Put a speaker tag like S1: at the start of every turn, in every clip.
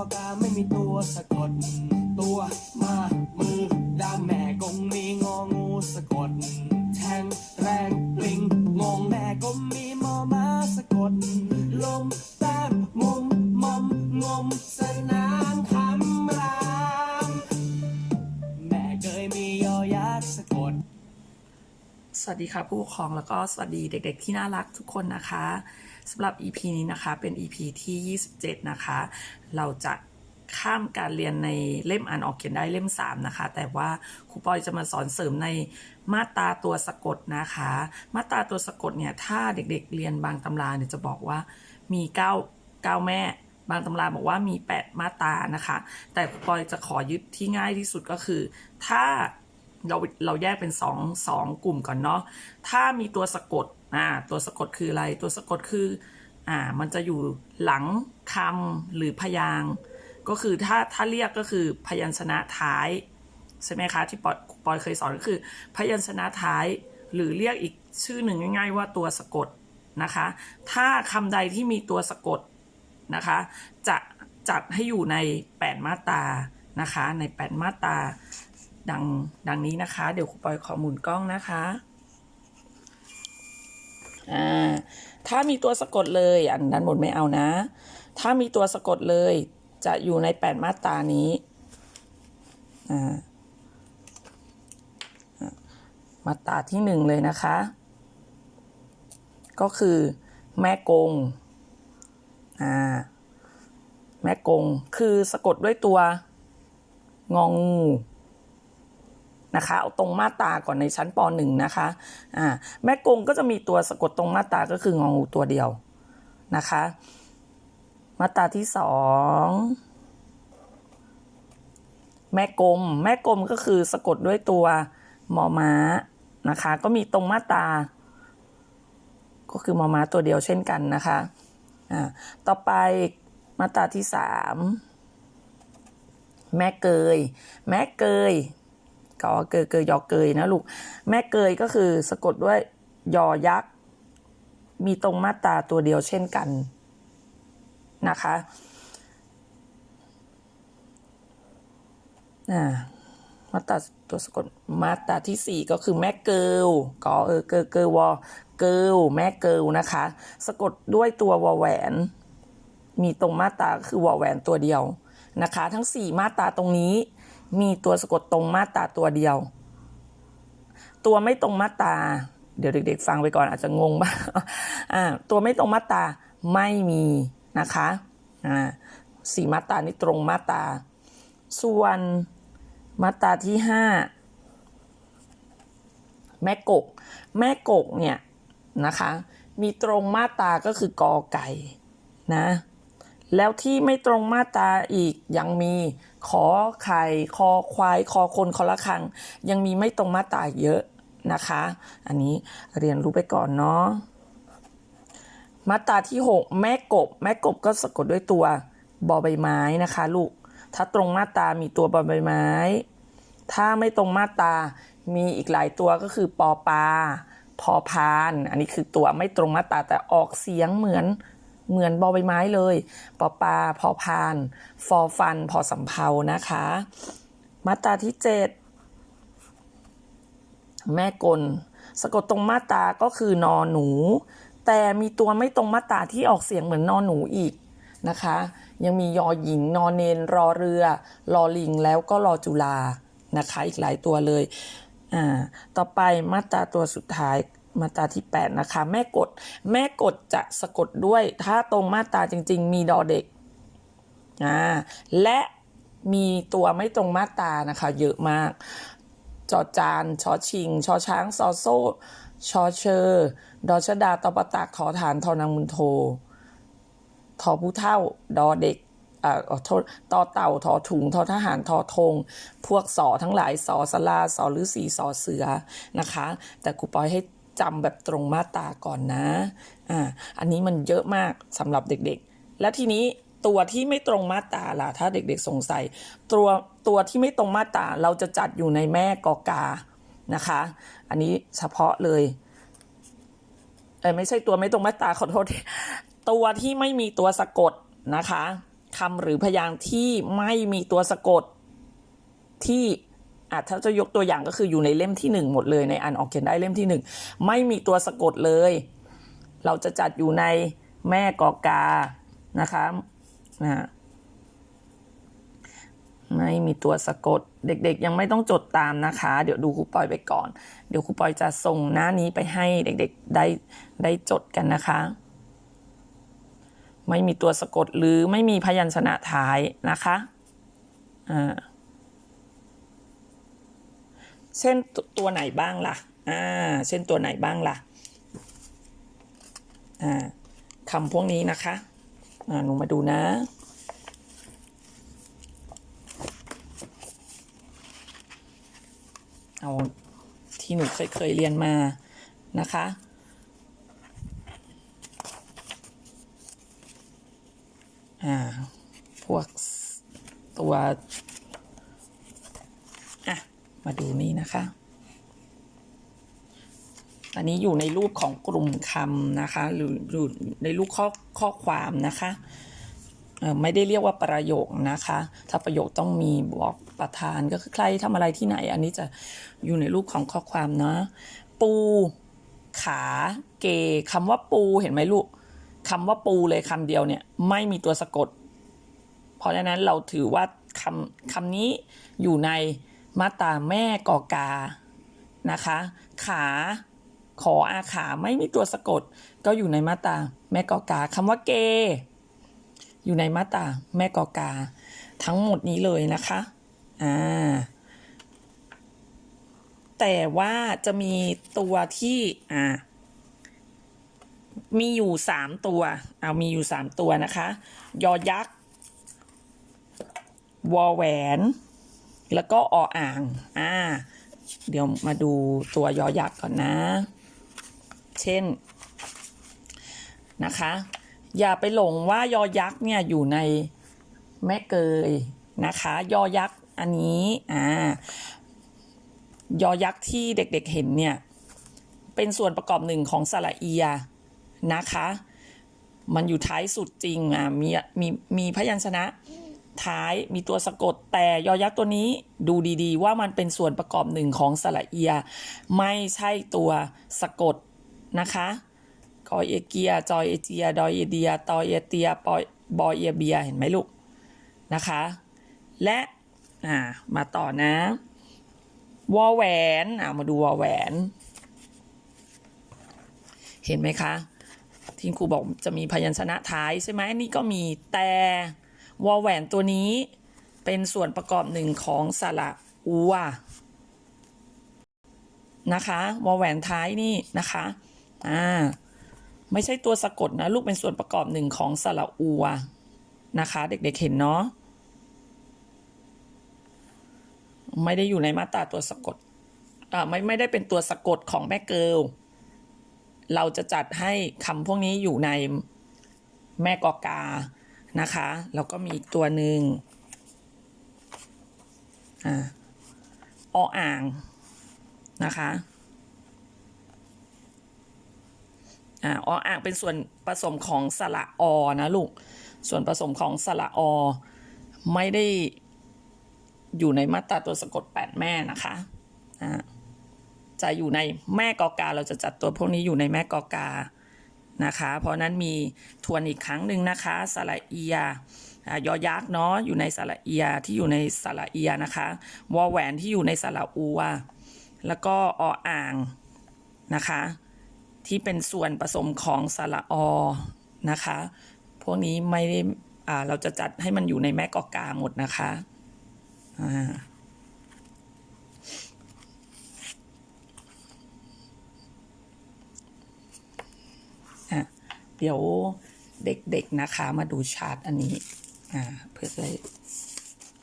S1: อกาไม่มีตัวสะกด ตัวมามือดามแม่กงมีงองูสะกด แทงแรงลิงงงแม่กงมีมอมาสะกด ลมแต้มมุมมอมงมสนานคำรามแม่เคยมียอยักษ์สะกด
S2: สวัสดีค่ะผู้ปกครองแล้วก็สวัสดีเด็ก ๆ ที่น่ารักทุกคนนะคะ สำหรับ EP นี้นะคะเป็น EP ที่ 27 นะคะ เราจะข้ามการเรียนในเล่มอ่านออกเขียนได้เล่ม 3 นะคะ แต่ว่าครูปอยจะมาสอนเสริมในมาตราตัวสะกดนะคะ มาตราตัวสะกดเนี่ยถ้าเด็กๆเรียนบางตำราเนี่ยจะบอกว่ามี9 9แม่บางตำราบอกว่ามี 8 มาตรานะคะ แต่ครูปอยจะขอยึดที่ง่ายที่สุดก็คือ ถ้าเราเราแยกเป็นสองสองกลุ่มก่อนเนาะถ้ามีตัวสะกด อ่าตัวสะกดคืออะไร ตัวสะกดคืออ่ามันจะอยู่หลังคำหรือพยางก็คือถ้าถ้าเรียกก็คือพยัญชนะท้ายใช่ไหมคะที่ปอยปอยเคยสอนก็คือ พยัญชนะท้ายหรือเรียกอีกชื่อหนึ่งง่าย ๆ ว่าตัวสะกดนะคะ ถ้าคำใดที่มีตัวสะกดนะคะ จะจัดให้อยู่ใน 8 มาตานะคะ ใน 8 มาตาดังดังนี้นะคะ เดี๋ยวครูปอยขอหมุนกล้องนะคะ อ่าถ้ามีตัวสะกดเลย อันด้านบนไม่เอานะ ถ้ามีตัวสะกดเลย จะอยู่ในแปดมาตรานี้อ่ามาตราที่หนึ่งเลยนะคะ ก็คือแม่กงอ่าแม่กง คือสะกดด้วยตัวงองู นะคะเอาตรงมาตาก่อนในชั้นป .1 นะคะอ่าแม่กงก็จะมีตัวสะกดตรงมาตาก็คืององูตัวเดียวนะคะ มาตาที่สองแม่กลมแม่กลมก็คือสะกดด้วยตัวมอม้านะคะ ก็มีตรงมาตา ก็คือมอม้าตัวเดียวเช่นกันนะคะอ่าต่อไปมาตาที่สามแม่เกย แม่เกย กอเกยเกยยอเกยนะลูก แม่เกยก็คือสะกดด้วยยอยักษ์ มีตรงมาตราตัวเดียวเช่นกันนะคะอ่ามาตราตัวสะกดมาตราที่สี่ก็คือแม่เกิลกอเออเกอเกอวอเกิลแม่เกิลนะคะ สะกดด้วยตัววอแหวน มีตรงมาตราคือวอแหวนตัวเดียวนะคะ ทั้งสี่มาตราตรงนี้ มีตัวสะกดตรงมาตราตัวเดียว ตัวไม่ตรงมาตราเดี๋ยวเด็ก ๆ ฟังไปก่อนอาจจะงงบ้างตัวไม่ตรงมาตราไม่มีนะคะสี่มาตรานี้ตรงมาตราส่วนมาตราที่ห้าแม่กก แม่กกเนี่ยนะคะ มีตรงมาตราก็คือกอไก่นะ แล้วที่ไม่ตรงมาตราอีกยังมี ขอไข่คอควายคอคนคอละคัง ยังมีไม่ตรงมาตราเยอะนะคะ อันนี้เรียนรู้ไปก่อนเนาะมาตราที่ 6 แม่กบ แม่กบก็สะกดด้วยตัวบอใบไม้นะคะลูก ถ้าตรงมาตรามีตัวบอใบไม้ ถ้าไม่ตรงมาตรามีอีกหลายตัวก็คือปอปลาพอพาน อันนี้คือตัวไม่ตรงมาตราแต่ออกเสียงเหมือน เหมือนบอใบไม้เลยปอปลาพอพานฟอฟัน พอสำเพานะคะ มาตราที่เจ็ดแม่กล สะกดตรงมาตาก็คือนอหนู แต่มีตัวไม่ตรงมาตาที่ออกเสียงเหมือนนอหนูอีกนะคะ ยังมียอหญิงนอเนนรอเรือ รอลิงแล้วก็รอจุลานะคะ อีกหลายตัวเลย อ่า ต่อไปมาตราตัวสุดท้าย มาตราที่ 8 นะคะ แม่กด แม่กดจะสะกดด้วย ถ้าตรงมาตราจริง ๆ มีดอเด็กอ่าและมีตัวไม่ตรงมาตรานะคะ เยอะมาก จอจานชอชิง ชอช้างซอโซ่ชอเชอร์ดอชดาตอปตากทอฐานทอนางมุนโททอผู้เท่า ดอเด็กอ่าขอโทษตอเต่าทอถุงทอทหารทอธง พวกสอทั้งหลายสอสลาสอฤาษีสอเสือนะคะ แต่ครูปอยให้ จำแบบตรงมาตราก่อนนะอ่าอันนี้มันเยอะมากสำหรับเด็กๆ และทีนี้ตัวที่ไม่ตรงมาตราล่ะถ้าเด็กๆสงสัย ตัวตัวที่ไม่ตรงมาตราเราจะจัดอยู่ในแม่กอกานะคะ อันนี้เฉพาะเลยเออไม่ใช่ตัวไม่ตรงมาตราขอโทษตัวที่ไม่มีตัวสะกดนะคะคำหรือพยางค์ที่ไม่มีตัวสะกดที่ อาจถ้าจะยกตัวอย่างก็คืออยู่ในเล่มที่หนึ่งหมดเลยในอ่านออกเขียนได้เล่มที่หนึ่งไม่มีตัวสะกดเลย เราจะจัดอยู่ในแม่กอกานะคะนะไม่มีตัวสะกดเด็กๆ ยังไม่ต้องจดตามนะคะ เดี๋ยวดูครูปอยไปก่อน เดี๋ยวครูปอยจะส่งหน้านี้ไปให้เด็กๆได้ได้จดกันนะคะ ไม่มีตัวสะกดหรือไม่มีพยัญชนะท้ายนะคะอ่า เช่นตัวไหนบ้างล่ะ อ่า เช่นตัวไหนบ้างล่ะ อ่าคำพวกนี้นะคะ อ่า หนูมาดูนะเอาที่หนูเคยเคยเรียนมานะคะ อ่า พวกตัว มาดูนี่นะคะ อันนี้อยู่ในรูปของกลุ่มคำนะคะ หรืออยู่ในรูปข้อข้อความนะคะไม่ได้เรียกว่าประโยคนะคะ ถ้าประโยคต้องมีบอกประธานก็คือใครทำอะไรที่ไหน อันนี้จะอยู่ในรูปของข้อความนะ ปูขาเกคำว่าปูเห็นไหมลูกคำว่าปูเลยคำเดียวเนี่ย ไม่มีตัวสะกด เพราะฉะนั้นเราถือว่าคำคำนี้อยู่ใน มาตาแม่กอกานะคะ ขาขออาขาไม่มีตัวสะกด ก็อยู่ในมาตาแม่กอกาคำว่าเก อยู่ในมาตาแม่กอกา ทั้งหมดนี้เลยนะคะอ่าแต่ว่าจะมีตัวที่อ่ามีอยู่สามตัวเอามีอยู่สามตัวนะคะ ยอยักษ์ วอแหวน แล้วก็ออ่าง อ่า เดี๋ยวมาดูตัวยอยักษ์ก่อนนะ เช่น นะคะ อย่าไปหลงว่ายอยักษ์เนี่ยอยู่ในแม่เกยนะคะ ยอยักษ์อันนี้ อ่า ยอยักษ์ที่เด็กๆเห็นเนี่ย เป็นส่วนประกอบหนึ่งของสระเอียนะคะ มันอยู่ท้ายสุดจริง อะมีมีมีพยัญชนะ ท้ายมีตัวสะกด แต่ยอยักษ์ตัวนี้ดูดีๆ ว่ามันเป็นส่วนประกอบหนึ่งของสระเอีย ไม่ใช่ตัวสะกดนะคะกอเอเกีย จอยเอเจีย ดอยเอเดีย ตอยเอเตียปอยบอยเอเบีย เห็นไหมลูก นะคะ และอ่ามาต่อนะวอแหวนอ่ามาดูวอแหวน เห็นไหมคะ ที่ครูบอกจะมีพยัญชนะท้ายใช่ไหมนี่ก็มีแต่ วอแหวนตัวนี้เป็นส่วนประกอบหนึ่งของสระอัวนะคะวอแหวนท้ายนี่นะคะอ่าไม่ใช่ตัวสะกดนะลูกเป็นส่วนประกอบหนึ่งของสระอัวนะคะ เด็กๆเห็นเนาะไม่ได้อยู่ในมาตราตัวสะกดอ่าไม่ไม่ได้เป็นตัวสะกดของแม่เกิลเราจะจัดให้คำพวกนี้อยู่ในแม่กอกา นะคะแล้วก็มีอีกตัวหนึ่งอ่าออ่างนะคะอ่าออ่างเป็นส่วนผสมของสระอนะลูกส่วนผสมของสระอ ไม่ได้อยู่ในมาตราตัวสะกดแปดแม่นะคะอ่าจะอยู่ในแม่กอกา เราจะจัดตัวพวกนี้อยู่ในแม่กอกา นะคะ เพราะนั้นมีทวนอีกครั้งหนึ่งนะคะสระเอียยอยักษ์เนาะอยู่ในสระเอียที่อยู่ในสระเอียนะคะวอแหวนที่อยู่ในสระอัวแล้วก็ออ่างนะคะ ที่เป็นส่วนผสมของสระอนะคะ พวกนี้ไม่ได้เราจะจัดให้มันอยู่ในแม่กอกาหมดนะคะอ่า เดี๋ยวเด็กๆนะคะ มาดูชาร์ตอันนี้ อ่า เพื่อจะ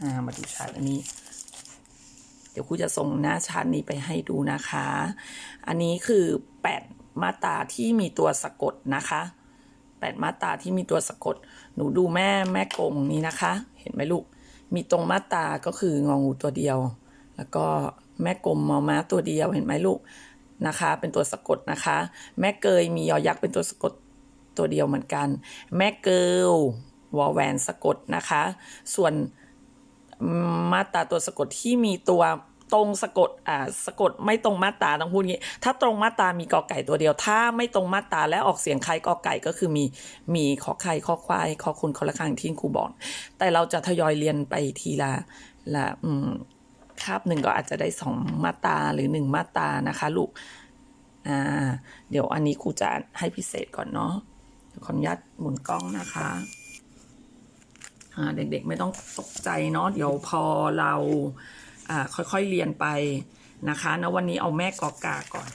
S2: อ่า มาดูชาร์ตอันนี้ เดี๋ยวครูจะส่งหน้าชาร์ตนี้ไปให้ดูนะคะ อันนี้คือแปดมาตาที่มีตัวสะกดนะคะแปดมาตาที่มีตัวสะกด หนูดูแม่แม่กงนี้นะคะ เห็นไหมลูก มีตรงมาตาก็คืององูตัวเดียว แล้วก็แม่กลมมอม้าตัวเดียวเห็นไหมลูกนะคะ เป็นตัวสะกดนะคะ แม่เกยมียอยักษ์เป็นตัวสะกด ตัวเดียวเหมือนกัน แม่เกิลวอแวนสะกดนะคะ ส่วนมาตราตัวสะกดที่มีตัวตรงสะกด อ่า สะกดไม่ตรงมาตราต้องพูดงี้ ถ้าตรงมาตรามีกอไก่ตัวเดียว ถ้าไม่ตรงมาตราและออกเสียงคล้ายกอไก่ก็คือมี มีขอไข่ขอควายขอคุณขอละคังที่ครูบอก แต่เราจะทยอยเรียนไปทีละ ละอืมคาบหนึ่งก็อาจจะได้สองมาตราหรือหนึ่งมาตรานะคะ ลูก อ่า เดี๋ยวอันนี้ครูจะให้พิเศษก่อนเนาะ ขออนุญาตหมุนกล้องนะคะเด็กๆไม่ต้องตกใจเนาะเดี๋ยวพอเราค่อยๆเรียนไปนะคะนะวันนี้เอาแม่กอกาก่อน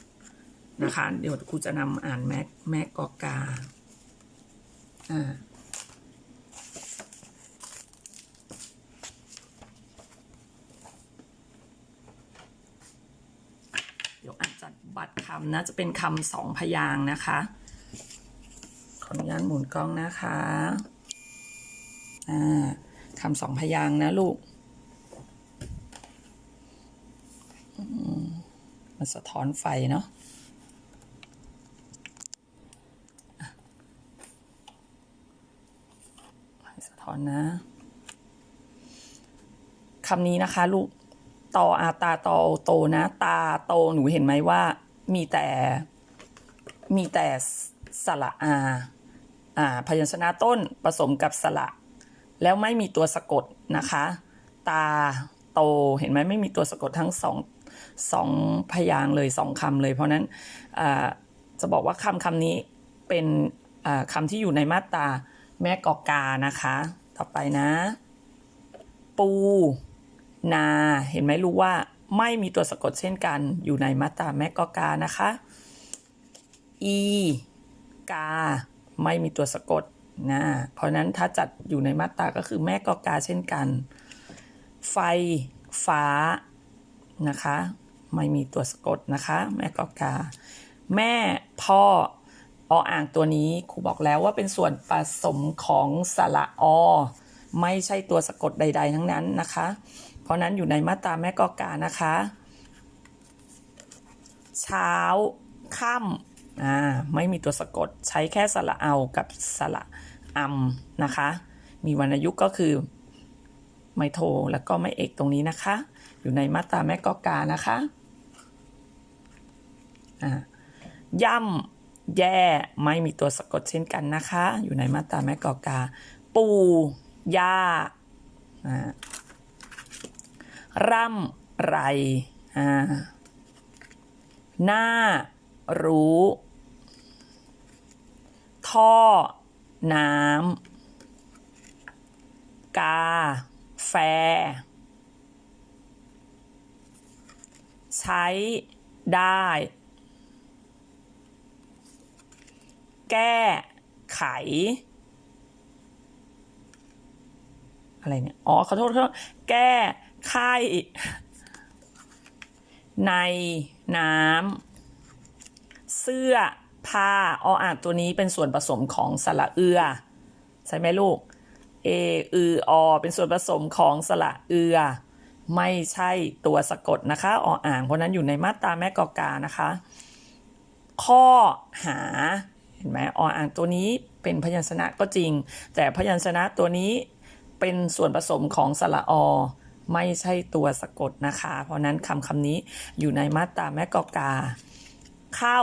S2: นะคะ เดี๋ยวครูจะนำอ่านแม่แม่กอกาอ่าเดี๋ยวอ่านจัดบัตรคำนะจะเป็นคำสองพยางนะคะ ออนุญาตหมุนกล้องนะคะอ่าคำสองพยางนะลูกมันสะท้อนไฟเนาะให้สะท้อนนะคำนี้นะคะลูกตออาตาตอโตนะ ตาโตหนูเห็นไหมว่า มีแต่มีแต่สระอา พยัญชนะต้นผสมกับสระ แล้วไม่มีตัวสะกดนะคะ ตาโตเห็นไหมไม่มีตัวสะกดทั้งสองสองพยางเลยสองคำเลย เพราะนั้นจะบอกว่าคำคำนี้เป็นคำที่อยู่ในมาตราแม่กอกานะคะ ต่อไปนะ ปู นา เห็นไหมรู้ว่าไม่มีตัวสะกดเช่นกันอยู่ในมาตราแม่กอกานะคะ อี กา ไม่มีตัวสะกดนะเพราะนั้นถ้าจัดอยู่ในมาตราก็คือแม่กอกาเช่นกัน ไฟ ฟ้านะคะ ไม่มีตัวสะกดนะคะ แม่กอกา แม่พ่อออ่างตัวนี้ครูบอกแล้วว่าเป็นส่วนผสมของสระอ ไม่ใช่ตัวสะกดใด ๆ ทั้งนั้นนะคะ เพราะนั้นอยู่ในมาตราแม่กอกานะคะ เช้าค่ำ อ่าไม่มีตัวสะกดใช้แค่สระเอากับสระอำนะคะ มีวรรณยุกต์ก็คือไมโทแล้วก็ไม่เอกตรงนี้นะคะ อยู่ในมาตราแม่กอกานะคะอ่าย่ำแย่ไม่มีตัวสะกดเช่นกันนะคะ อยู่ในมาตราแม่กอกา ปูย่าอ่าร่ำไรหน้า รู้ ท่อ น้ำ กา แฟ ใช้ ได้ แก้ ไข อะไรเนี่ย อ๋อ ขอโทษขอโทษแก้ ไข้ในน้ำ เสื้อผ้าออ่างตัวนี้เป็นส่วนผสมของสระเอือ ใช่ไหมลูกเออืออเป็นส่วนผสมของสระเอือ ไม่ใช่ตัวสะกดนะคะออ่าง เพราะนั้นอยู่ในมาตราแม่กอกานะคะ ข้อหาเห็นไหมออ่างตัวนี้เป็นพยัญชนะก็จริง แต่พยัญชนะตัวนี้เป็นส่วนผสมของสระอ ไม่ใช่ตัวสะกดนะคะ เพราะนั้นคำคำนี้อยู่ในมาตราแม่กอกา เข้า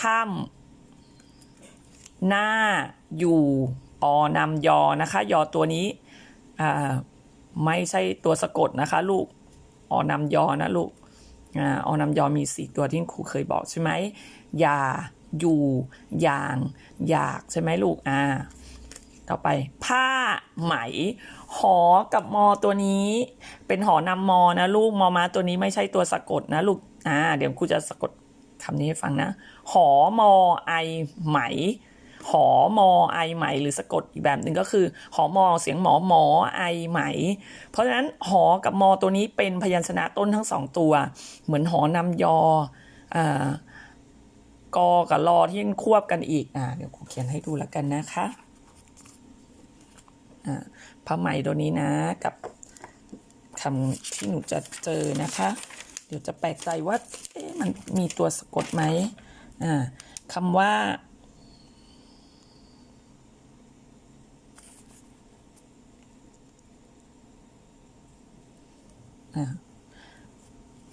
S2: ถ้ำหน้าอยู่อนำยอนะคะยอตัวนี้ไม่ใช่ตัวสะกดนะคะลูกอนำยอนะลูกอ่อนำยอมีสี่ตัวที่ครูเคยบอกใช่ไหมอย่าอยู่อย่างอยากใช่ไหมลูกอ่าต่อไป ผ้าไหม หอกับมอตัวนี้ เป็นหอนำมอนะลูกมอมาตัวนี้ไม่ใช่ตัวสะกดนะลูกอ่าเดี๋ยวครูจะสะกด คำนี้ให้ฟังนะ หอมอไอไหม หอมอไอไหม หรือสะกดอีกแบบหนึ่งก็คือ หอมอเสียงหมอหมอไอไหม เพราะฉะนั้นหอกับมอตัวนี้เป็นพยัญชนะต้นทั้งสองตัว เหมือนหอนำยออ่ากอกับรอที่ควบกันอีกอ่าเดี๋ยวครูเขียนให้ดูแล้วกันนะคะอ่าผ้าไหมตัวนี้นะกับคำที่หนูจะเจอนะคะ เดี๋ยวจะแปลกใจว่ามันมีตัวสะกดไหมคำว่า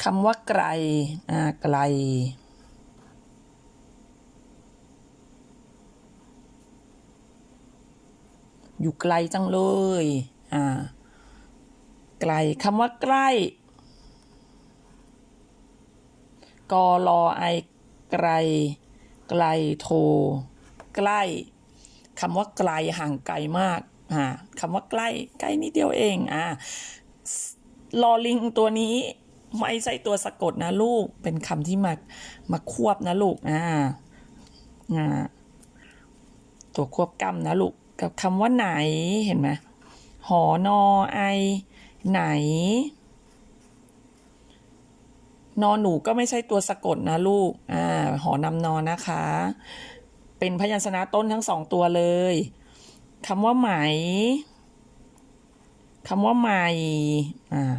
S2: คำว่าไกลไกลอยู่ไกลจังเลยไกล คำว่าใกล้ กอลอไอไกล ไกลโท ใกล้คำว่าไกลห่างไกลมากอ่าคำว่าใกล้ใกล้นิดเดียวเองอ่าลอลิงตัวนี้ไม่ใช่ตัวสะกดนะลูกเป็นคำที่มามาควบนะลูกอ่าอ่าตัวควบกำนะลูกกับคำว่าไหนเห็นไหมหอนอไอไหน นอนหนูก็ไม่ใช่ตัวสะกดนะลูก อ่า หอนำนอนนะคะ เป็นพยัญชนะต้นทั้งสองตัวเลยคำว่าไหมคำว่าใหม่ อ่า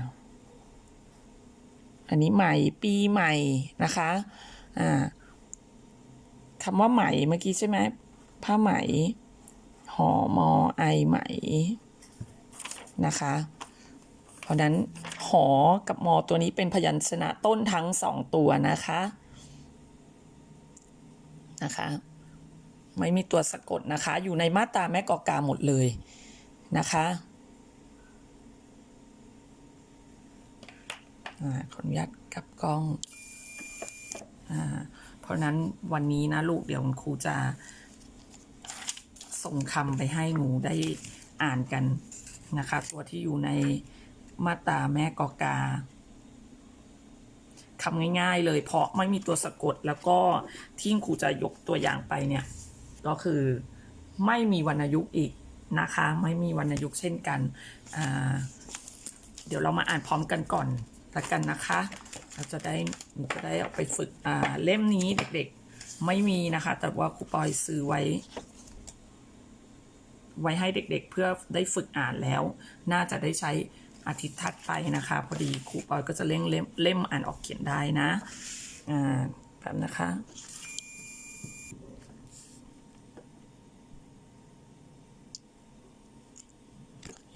S2: อันนี้ใหม่ ปีใหม่นะคะ อ่าคำว่าไหมเมื่อกี้ใช่ไหมผ้าไหมหอมอไอไหมนะคะ เพราะนั้นหอกับมอตัวนี้เป็นพยัญชนะต้นทั้งสองตัวนะคะนะคะ ไม่มีตัวสะกดนะคะ อยู่ในมาตราแม่กอกาหมดเลยนะคะอาขออนุญาตกลับกล้องอาเพราะนั้นวันนี้นะลูกเดี๋ยวครูจะส่งคำไปให้หนูได้อ่านกันนะคะ ตัวที่อยู่ใน มาตาแม่กอกาคำง่ายๆ เลย เพราะไม่มีตัวสะกดแล้วก็ที่ครูจะยกตัวอย่างไปเนี่ย ก็คือไม่มีวรรณยุกต์อีกนะคะ ไม่มีวรรณยุกต์เช่นกัน เดี๋ยวเรามาอ่านพร้อมกันก่อนละกันนะคะ เราจะได้จะได้เอาไปฝึกเล่มนี้เด็กๆไม่มีนะคะ แต่ว่าครูปอยซื้อไว้ ไว้ให้เด็กๆเพื่อได้ฝึกอ่านแล้ว น่าจะได้ใช้ อาทิตย์ถัดไปนะคะ พอดีครูปอยก็จะเล่งเล่มเล่มอ่านออกเขียนได้นะอ่าแบบนะคะ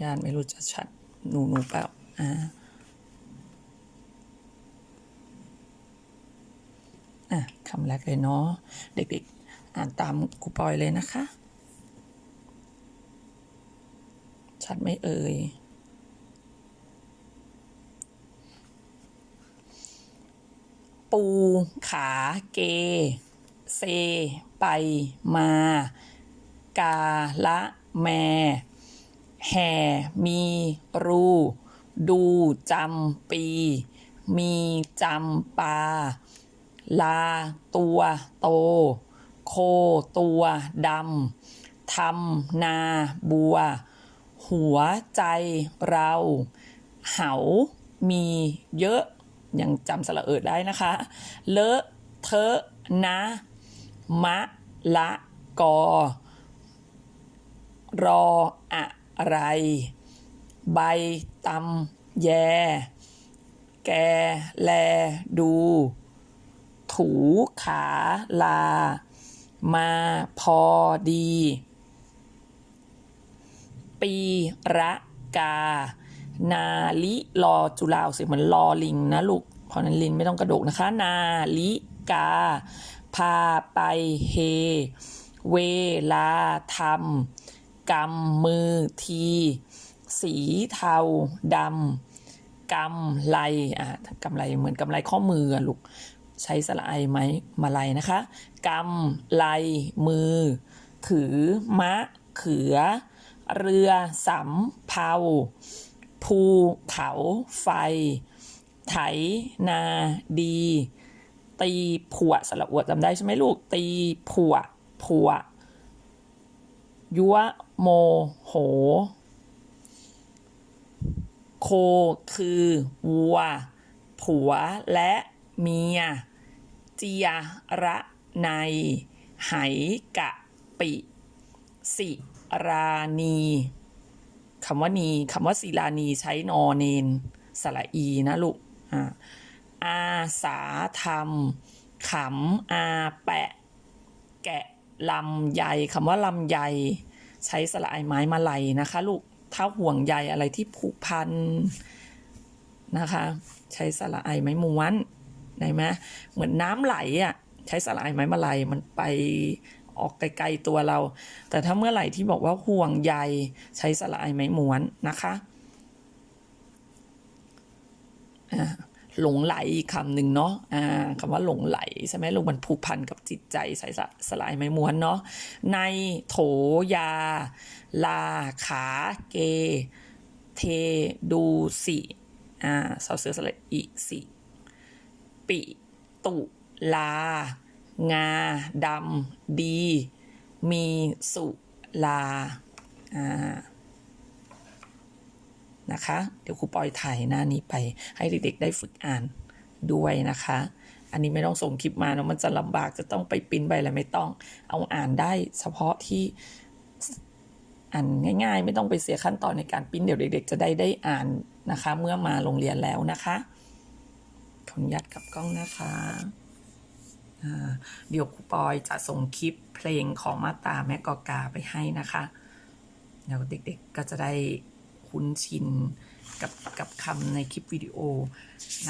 S2: ยานไม่รู้จะชัดหนูหนูเปล่าอ่าอะคำแรกเลยเนาะเด็กๆ อ่านตามครูปอยเลยนะคะ ชัดไม่เอ่ย ปู ขา เก เซ ไป มา กาละ แม แห่ มี รู ดูจำปี มีจำปา ลา ตัว โต โค ตัวดำทำนา บัว หัวใจเรา เหา มีเยอะ ยังจำสระเอิดได้นะคะ เลอะเทอะนะ มะ ละ กอ รอ อะไร ใบตำแย แก แล ดู ถูขาลา มาพอดี ปีระกา นาลิรอจุลาออกเสียงเหมือนรอลิงนะลูก เพราะนั้นลิงไม่ต้องกระดกนะคะ นาลิกา พาไปเฮ เวลาทำกำมือที สีเทาดำกำไรอะกำไรเหมือนกำไรข้อมือลูกใช้สระไอไหมมาลัยนะคะกำไลมือ ถือมะ เขือ เรือสำเภา ภูเขาไฟ ไถนา ดี ตีผัวสระอวดจำได้ใช่ไหมลูก ตีผัวผัวยัวโมโห โคคือวัว ผัวและเมีย เจียระในไหกะปิ สิรานี คำว่านีคำว่าศิลานีใช้นอเนนสระอีนะลูกอ่าอาสาธรรมขำอาแปะ แกะลำใยคำว่าลำใยใช้สระไอไม้มาลัยนะคะลูกถ้าห่วงใยอะไรที่ผูกพันนะคะ ใช้สระไอไม้ม้วนไหนไหมเหมือนน้ำไหลอะใช้สระไอไม้มาลัยมันไป ออกไกลๆตัวเรา แต่ถ้าเมื่อไหร่ที่บอกว่าห่วงใยใช้สระไอไม้ม้วนนะคะหลงไหลอีกคำหนึ่งเนาะอ่าคำว่าหลงไหลใช่ไหมลูกมันผูกพันกับจิตใจใส่สสลายไม้ม้วนเนาะในโถยา ลาขาเก เทดูสิอ่าสอเสือสระอีสิ ปิ ตุลา งาดำดี มีสุลาอ่านะคะ เดี๋ยวครูปอยถ่ายหน้านี้ไป ให้เด็กๆได้ฝึกอ่านด้วยนะคะ อันนี้ไม่ต้องส่งคลิปมาเนาะมันจะลำบากจะต้องไปปิ้นใบอะไรไม่ต้อง เอาอ่านได้เฉพาะที่อ่านง่ายๆ ไม่ต้องไปเสียขั้นตอนในการปิ้นเดี๋ยวเด็ก ๆ จะได้ได้อ่านนะคะ เมื่อมาโรงเรียนแล้วนะคะขออนุญาตกลับกล้องนะคะ เดี๋ยวครูปอยจะส่งคลิปเพลงของมาตาแม่กอกาไปให้นะคะเดี๋ยวเด็กๆก็จะได้คุ้นชินกับกับคำในคลิปวิดีโอ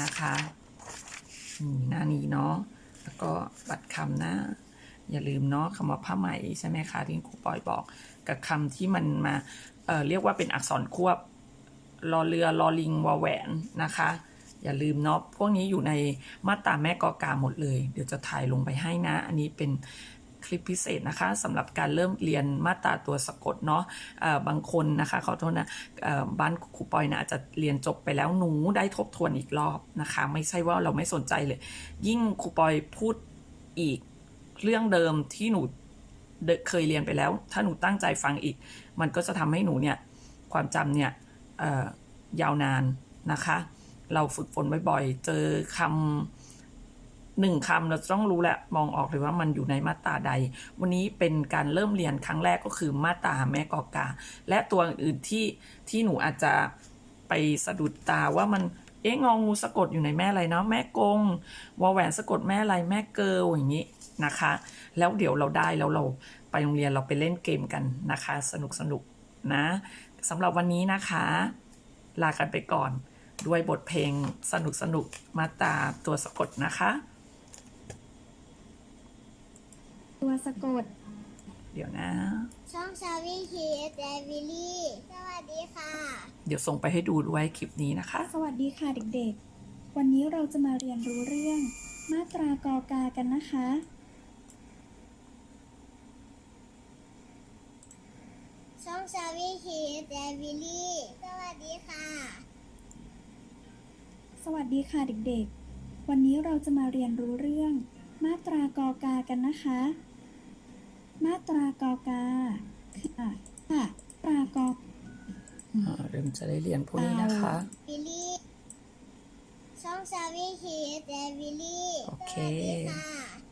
S2: นะคะนี่หน้านี้เนาะแล้วก็บัดคำนะ อย่าลืมเนาะคำว่าผ้าไหมใช่ไหมคะที่ครูปอยบอก กับคำที่มันมาเเรียกว่าเป็นอักษรควบรอเรือรอลิงวอแหวนนะคะ อย่าลืมเนาะพวกนี้อยู่ในมาตราแม่กอกาหมดเลย เดี๋ยวจะถ่ายลงไปให้นะ อันนี้เป็นคลิปพิเศษนะคะสำหรับการเริ่มเรียนมาตราตัวสะกดเนาะบางคนนะคะขอโทษนะบ้านครูปอยนะอาจจะเรียนจบไปแล้วหนูได้ทบทวนอีกรอบนะคะ ไม่ใช่ว่าเราไม่สนใจเลย ยิ่งครูปอยพูดอีกเรื่องเดิมที่หนูเคยเรียนไปแล้ว ถ้าหนูตั้งใจฟังอีก มันก็จะทำให้หนูเนี่ยความจำเนี่ยยาวนานนะคะ เราฝึกฝนบ่อยๆ เจอคำหนึ่งคำเราต้องรู้แหละมองออกเลยว่ามันอยู่ในมาตราใด วันนี้เป็นการเริ่มเรียนครั้งแรกก็คือมาตราแม่กอกา และตัวอื่นที่ที่หนูอาจจะไปสะดุดตาว่ามันเอ๊ะงองูสะกดอยู่ในแม่อะไรเนาะแม่กงวอแหวนสะกดแม่อะไรแม่เกิลอย่างนี้นะคะ แล้วเดี๋ยวเราได้แล้วเราไปโรงเรียนเราไปเล่นเกมกันนะคะ สนุกสนุกนะสำหรับวันนี้นะคะ ลากันไปก่อน ด้วยบทเพลงสนุกสนุกๆมาตราตัวสะกดนะคะ
S3: ตัวสะกด
S2: เดี๋ยวนะ
S4: ช่องชาวีคีสแดวิลี่ สวัสดีค่ะ
S2: เดี๋ยวส่งไปให้ดูด้วยคลิปนี้นะคะ
S3: สวัสดีค่ะเด็กๆ วันนี้เราจะมาเรียนรู้เรื่อง มาตรากอกากันนะคะ
S4: ช่องชาวีคีสแดวิลี่ สวัสดีค่ะ
S3: สวัสดีค่ะเด็กๆ วันนี้เราจะมาเรียนรู้เรื่อง มาตรากอกากันนะคะ มาตรากอกาค่ะค่ะตรากอ
S2: อ่าเริ่มจะได้เรียนพวกนี้นะคะ
S4: วิลี่ช่องชาวีคีสแดวิลี่
S2: โอเค
S4: สวัสดีค่ะ